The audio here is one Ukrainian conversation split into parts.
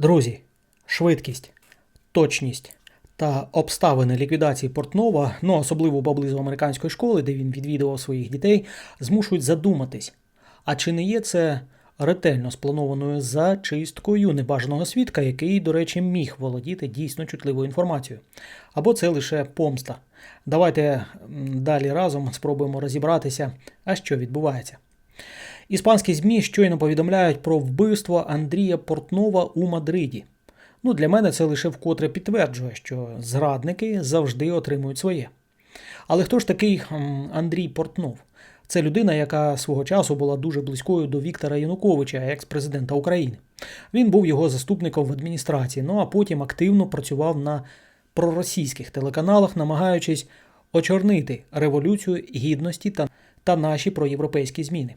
Друзі, швидкість, точність та обставини ліквідації Портнова, ну особливо поблизу американської школи, де він відвідував своїх дітей, змушують задуматись. А чи не є це ретельно спланованою зачисткою небажаного свідка, який, до речі, міг володіти дійсно чутливою інформацією? Або це лише помста? Давайте далі разом спробуємо розібратися, а що відбувається. Іспанські ЗМІ щойно повідомляють про вбивство Андрія Портнова у Мадриді. Ну, для мене це лише вкотре підтверджує, що зрадники завжди отримують своє. Але хто ж такий Андрій Портнов? Це людина, яка свого часу була дуже близькою до Віктора Януковича, екс-президента України. Він був його заступником в адміністрації, ну а потім активно працював на проросійських телеканалах, намагаючись очорнити революцію гідності та, та наші проєвропейські зміни.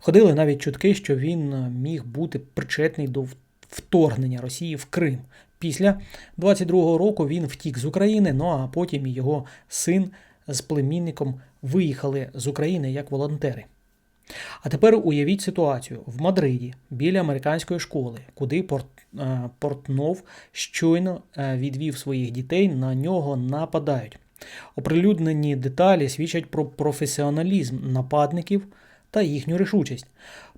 Ходили навіть чутки, що він е, міг бути причетний до вторгнення Росії в Крим. Після 22-го року він втік з України, ну а потім його син з племінником виїхали з України як волонтери. А тепер уявіть ситуацію в Мадриді біля американської школи, куди Порт, е, Портнов щойно е, відвів своїх дітей, на нього нападають. Оприлюднені деталі свідчать про професіоналізм нападників та їхню рішучість.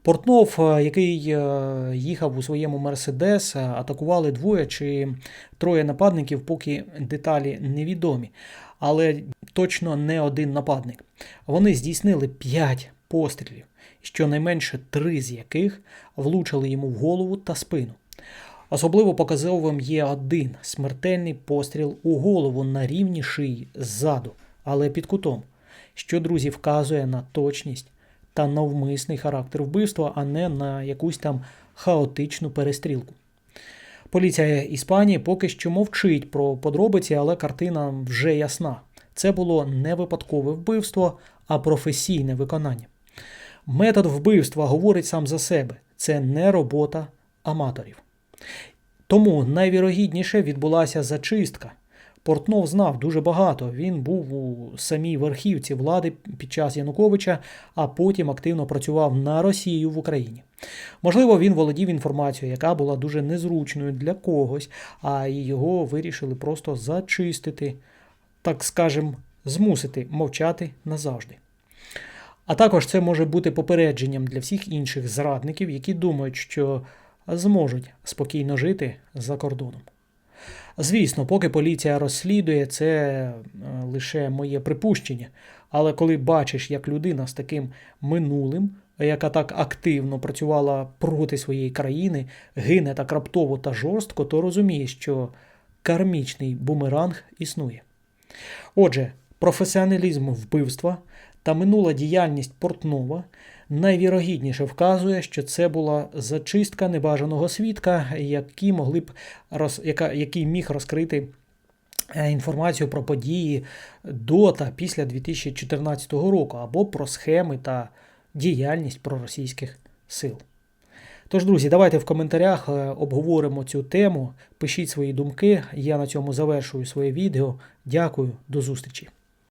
Портнов, е, який е, їхав у своєму Мерседес, е, атакували двоє чи троє нападників, поки деталі невідомі. Але точно не один нападник. Вони здійснили п'ять пострілів, щонайменше три з яких влучили йому в голову та спину. Особливо показовим є один смертельний постріл у голову на рівні шиї ззаду, але під кутом, що, друзі, вказує на точність та навмисний характер вбивства, а не на якусь там хаотичну перестрілку. Поліція Іспанії поки що мовчить про подробиці, але картина вже ясна. Це було не випадкове вбивство, а професійне виконання. Метод вбивства говорить сам за себе: це не робота аматорів. Тому найвірогідніше відбулася зачистка. Портнов знав дуже багато. Він був у самій верхівці влади під час Януковича, а потім активно працював на Росію в Україні. Можливо, він володів інформацією, яка була дуже незручною для когось, а його вирішили просто зачистити, так скажем, змусити мовчати назавжди. А також це може бути попередженням для всіх інших зрадників, які думають, що зможуть спокійно жити за кордоном. Звісно, поки поліція розслідує, це е, лише моє припущення. Але коли бачиш, як людина з таким минулим, яка так активно працювала проти своєї країни, гине так раптово та жорстко, то розумієш, що кармічний бумеранг існує. Отже, професіоналізм вбивства та минула діяльність Портнова найвірогідніше вказує, що це була зачистка небажаного свідка, які могли б роз, яка, який міг розкрити е, інформацію про події до та після 2014 року, або про схеми та діяльність проросійських сил. Тож, друзі, давайте в коментарях е, обговоримо цю тему. Пишіть свої думки. Я на цьому завершую своє відео. Дякую, до зустрічі.